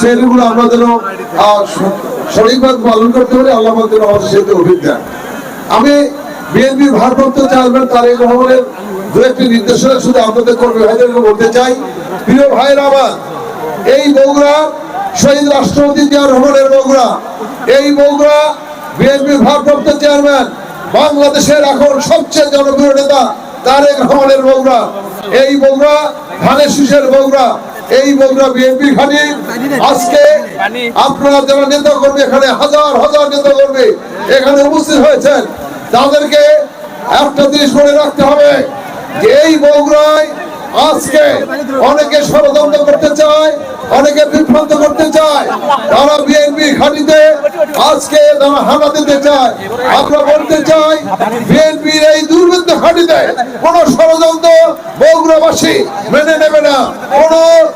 শ্রেণীগুলো আমরা সঠিকভাবে পালন করতে পারি, আল্লাহ যেন অভিজ্ঞতা। আমি ভারপ্রাপ্ত চেয়ারম্যান তারেক রহমানের দু একটি নির্দেশনা শুধু আপনাদের কর্মী ভাইদেরকে বলতে চাই। প্রিয় ভাইয়ের আমার, এই বগুড়া শহীদ রাষ্ট্রপতি জিয়া রহমানের বগুড়া, এই বগুড়া বিএনপি ভারপ্রাপ্ত চেয়ারম্যান, বাংলাদেশের এখন সবচেয়ে জনপ্রিয় নেতা তারেক রহমানের বগুড়া। এই বগুড়া ধানের শীষের বগুড়া। এই বগুড়া বিএনপি খানি আজকে আপনারা যারা নেতা কর্মী এখানে হাজার হাজার নেতা কর্মী এখানে উপস্থিত হয়েছেন তাদেরকে একটা জিনিস মনে রাখতে হবে যে এই বগুড়ায় আজকে অনেকে ষড়যন্ত্র করতে চায় অনেকে বিভ্রান্ত করতে চায়। তারা বিএনপি ঘাটিতে আজকে তারা চায়, আমরা বলতে চাই, বিএনপির এই দুর্বৃত্ত কোন ষড়যন্ত্র মেনে নেবে না। কোন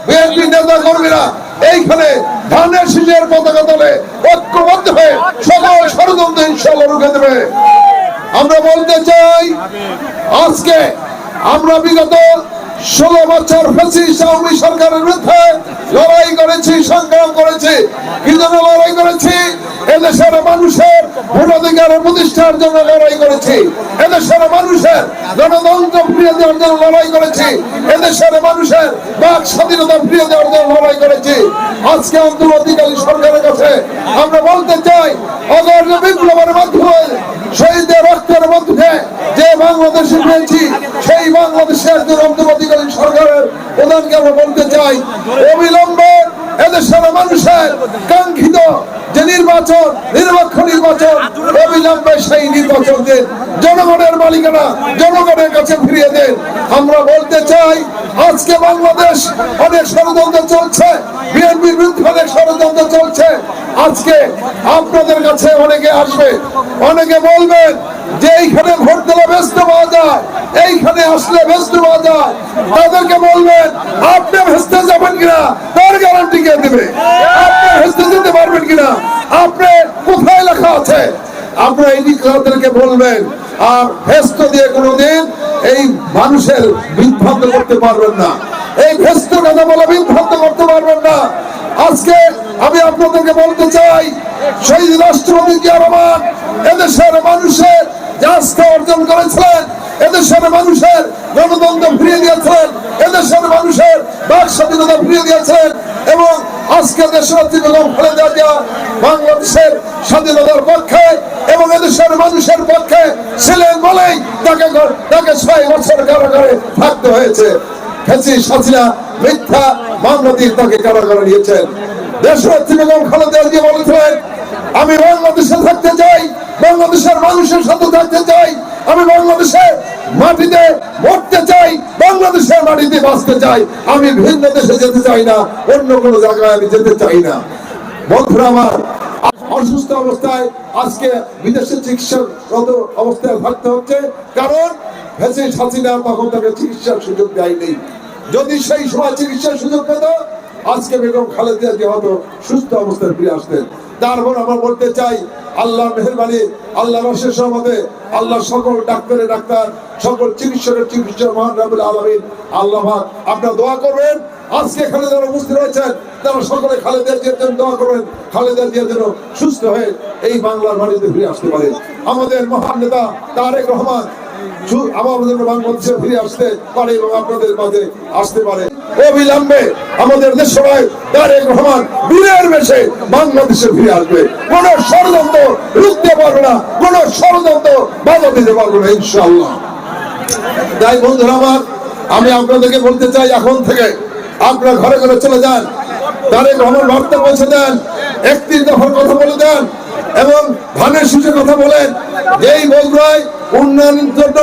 বিএনপি নেতা এইখানে ধানের শীষের পতাকা তলে ঐক্যবদ্ধ হয়ে সকল ষড়যন্ত্র ইনশাল্লাহ রুখে দেবে। আমরা বলতে চাই, আজকে আমরা বিগত ষোলো বছর ফেসিস সরকারের বিরুদ্ধে লড়াই করেছি, সংগ্রাম করেছি। কি জন্য লড়াই করেছি? এদেশের মানুষের ভোটাধিকার প্রতিষ্ঠার জন্য লড়াই করেছি। এদেশের মানুষের গণতন্ত্র ফিরে দেওয়ার জন্য লড়াই করেছি। এদেশের মানুষের বাক স্বাধীনতা ফিরে দেওয়ার জন্য লড়াই করেছি। আজকে অন্তর্বর্তীকালীন সরকারের কাছে আমরা বলতে চাই অগর্য বিপ্লবের মাধ্যমে শহীদের রক্তের মধ্যে যে বাংলাদেশে পেয়েছি সেই বাংলাদেশের যে অন্তর্বর্তীকালীন সরকারের প্রধানকে আমরা বলতে চাই, অবিলম্বে এদেশের মানুষের কাঙ্ক্ষিত নির্বাচন, নিরপেক্ষ নির্বাচন, অবিলম্বে সেই নির্বাচন জনগণের মালিকানা, জনগণের কাছে ফিরিয়ে দেন। আমরা বলতে চাই, আজকে বাংলাদেশ অনেক ষড়যন্ত্র চলছে, বিএনপির বিরুদ্ধে অনেক ষড়যন্ত্র চলছে। আজকে আপনাদের কাছে অনেকে আসবে, অনেকে বলবেন যে এইখানে ভোট দিলে ব্যস্ত পাওয়া যায়, এইখানে আসলে ব্যস্ত পাওয়া যায়। তাদেরকে বলবেন, আপনি ভেস্তে যাবেন কিনা, তার গ্যারান্টি কে দেবে? আপনি ভেস্তে যেতে পারবেন আপনি কোথায় লেখা আছে? আপনারা এই দিকদেরকে বলবেন, আর ভেস্ত দিয়ে কোনোদিন এই মানুষের বিভ্রান্ত করতে পারবেন না। এই ভেস্ত কথা বলে বিভ্রান্ত করতে পারবেন না। আজকে আমি আপনাদেরকে বলতে চাই সেই রাষ্ট্রপতি জিয়া রহমান এদেশের মানুষের যে আস্থা অর্জন করেছিলেন, এদেশের মানুষের গণতন্ত্র ফিরিয়ে দিয়েছেন এদেশের মানুষের বাক স্বাধীনতা ফিরিয়ে দিয়েছেন এবং আজকে দেশরাত্রী বেগম খালেদা জিয়া বাংলাদেশের স্বাধীনতার পক্ষে এবং এদেশের মানুষের পক্ষে ছিলেন বলেই তাকে তাকে ছয় বছর কারাগারে থাকতে হয়েছে। ফেসি সাথীরা মিথ্যা মামলা দিয়ে তাকে কারাগারে নিয়েছেন। দেশরাত্রী বেগম খালেদা জিয়া বলেছিলেন আমি বাংলাদেশে থাকতে চাই, বাংলাদেশের মানুষের সাথে থাকতে চাই, আমি বাংলাদেশের মাটিতে মরতে চাই, বাংলাদেশের মাটিতে বাঁচতে চাই, আমি ভিন্ন দেশে যেতে চাই না, অন্য কোনো জায়গায় আমি যেতে চাই না। বন্ধুরা আমার অসুস্থ অবস্থায় আজকে বিদেশে চিকিৎসারত অবস্থায় থাকতে হচ্ছে, কারণ ভেসে হাসিনা তখন তাকে চিকিৎসার সুযোগ দেয়নি। যদি সেই সময় চিকিৎসার সুযোগ পেত, আজকে বেগম খালেদা জিয়া হয়তো সুস্থ অবস্থায় ফিরে আসতেন। তারপর আমরা বলতে চাই। আল্লাহ মেহরবানি আল্লাহ রসের সহমতে আল্লাহ সকল ডাক্তারের ডাক্তার, সকল চিকিৎসকের চিকিৎসক মহান রাবুল আলমিন আল্লাহ আপনারা দোয়া করবেন। আজকে এখানে যারা উপস্থিত রয়েছেন, তারা সকলে খালেদার জিয়ার জন্য দোয়া করবেন। খালেদার জিয়া যেন সুস্থ হয়ে এই বাংলার বাড়িতে ফিরে আসতে পারে। আমাদের মহান নেতা তারেক রহমান আমাদের বাংলাদেশে ফিরে আসতে পারে এবং আপনাদের মাঝে আসতে পারে। অবিলম্বে আমাদের দেশ সবাই তারেক রহমান বীরের বেশে বাংলাদেশে ফিরে আসবে। কোন ষড়যন্ত্র রুখতে পারবে না, কোন ষড়যন্ত্র বাধা দিতে পারবে না ইনশাল্লাহ তাই বন্ধুরা আমার, আমি আপনাদেরকে বলতে চাই, এখন থেকে আপনারা ঘরে ঘরে চলে যান, তারেক রহমান বার্তা পৌঁছে দেন একত্রিশ দফার কথা বলে দেন, এবং ধানের শীষের কথা বলেন। এই বগুড়ায় উন্নয়নের জন্য